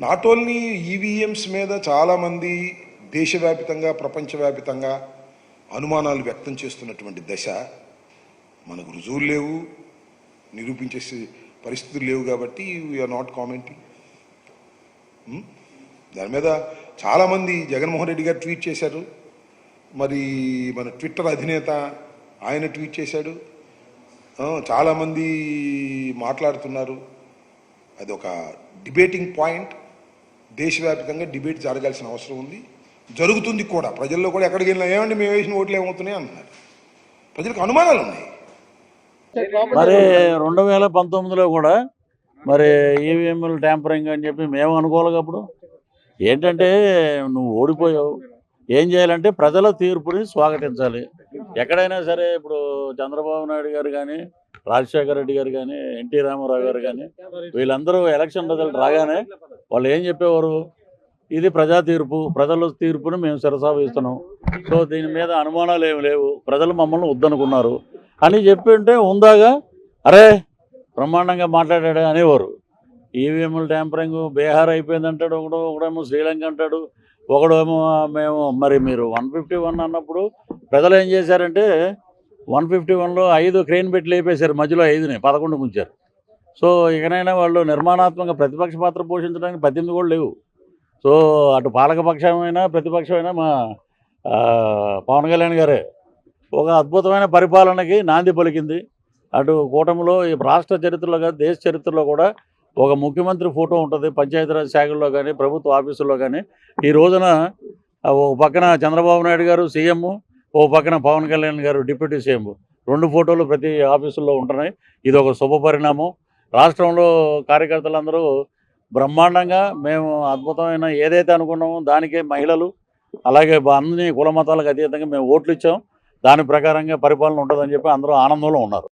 Not only EVMs మీద చాలామంది దేశవ్యాపితంగా ప్రపంచవ్యాపితంగా అనుమానాలు వ్యక్తం చేస్తున్నటువంటి దశ మనకు రుజువులు లేవు నిరూపించేసే పరిస్థితులు లేవు కాబట్టి వీఆర్ నాట్ కామెంటింగ్ దాని మీద చాలామంది జగన్మోహన్ రెడ్డి గారు ట్వీట్ చేశారు. మరి మన ట్విట్టర్ అధినేత ఆయన ట్వీట్ చేశాడు. చాలామంది మాట్లాడుతున్నారు. అది ఒక డిబేటింగ్ పాయింట్ దేశవ్యాప్తంగా డిబేట్ జరగాల్సిన అవసరం ఉంది. జరుగుతుంది కూడా. ప్రజల్లో కూడా ఎక్కడికి వెళ్ళినా ఏమండి మేము వేసిన ఓట్లు ఏమవుతున్నాయి అంటున్నారు. ప్రజలకు అనుమానాలు ఉన్నాయి. మరి రెండు వేల పంతొమ్మిదిలో కూడా మరి ఈవీఎంలు ట్యాంపరింగ్ అని చెప్పి మేము అనుకోవాలి అప్పుడు. ఏంటంటే నువ్వు ఓడిపోయావు. ఏం చేయాలంటే ప్రజల తీర్పుని స్వాగతించాలి. ఎక్కడైనా సరే ఇప్పుడు చంద్రబాబు నాయుడు గారు కానీ రాజశేఖర రెడ్డి గారు కానీ ఎన్టీ రామారావు గారు కానీ వీళ్ళందరూ ఎలక్షన్ రిజల్ట్ రాగానే వాళ్ళు ఏం చెప్పేవారు? ఇది ప్రజా తీర్పు ప్రజల తీర్పును మేము శిరసావిస్తున్నాం సో దీని మీద అనుమానాలు ఏమి లేవు. ప్రజలు మమ్మల్ని వద్దనుకున్నారు. అని చెప్పి ఉంటే ఉందాగా అరే బ్రహ్మాండంగా మాట్లాడాడు అనేవారు. ఈవీఎంలు ట్యాంపరింగ్ బీహార్ అయిపోయింది అంటాడు ఒకడు ఒకడేమో శ్రీలంక అంటాడు ఒకడేమో మేము మరి మీరు వన్ ఫిఫ్టీ వన్ అన్నప్పుడు ప్రజలు ఏం చేశారంటే వన్ ఫిఫ్టీ వన్లో ఐదు క్రెయిన్ పెట్టి లేపేశారు. మధ్యలో ఐదుని పదకొండు ఉంచారు. సో ఇకనైనా వాళ్ళు నిర్మాణాత్మక ప్రతిపక్ష పాత్ర పోషించడానికి పద్దెనిమిది కూడా లేవు. సో అటు పాలకపక్షమైనా ప్రతిపక్షమైనా మా పవన్ కళ్యాణ్ గారే ఒక అద్భుతమైన పరిపాలనకి నాంది పలికింది. అటు కూటమిలో ఈ రాష్ట్ర చరిత్రలో కానీ దేశ చరిత్రలో కూడా ఒక ముఖ్యమంత్రి ఫోటో ఉంటుంది పంచాయతీరాజ్ శాఖల్లో కానీ ప్రభుత్వ ఆఫీసుల్లో కానీ ఈ రోజున ఓ పక్కన చంద్రబాబు నాయుడు గారు సీఎం ఓ పక్కన పవన్ కళ్యాణ్ గారు డిప్యూటీ సీఎం. రెండు ఫోటోలు ప్రతి ఆఫీసుల్లో ఉంటున్నాయి. ఇది ఒక శుభ పరిణామం రాష్ట్రంలో కార్యకర్తలందరూ బ్రహ్మాండంగా మేము అద్భుతమైన ఏదైతే అనుకున్నామో దానికే మహిళలు అలాగే అన్ని కుల మతాలకు అతీతంగా మేము ఓట్లు ఇచ్చాం. దాని ప్రకారంగా పరిపాలన ఉంటుందని చెప్పి అందరూ ఆనందంలో ఉన్నారు.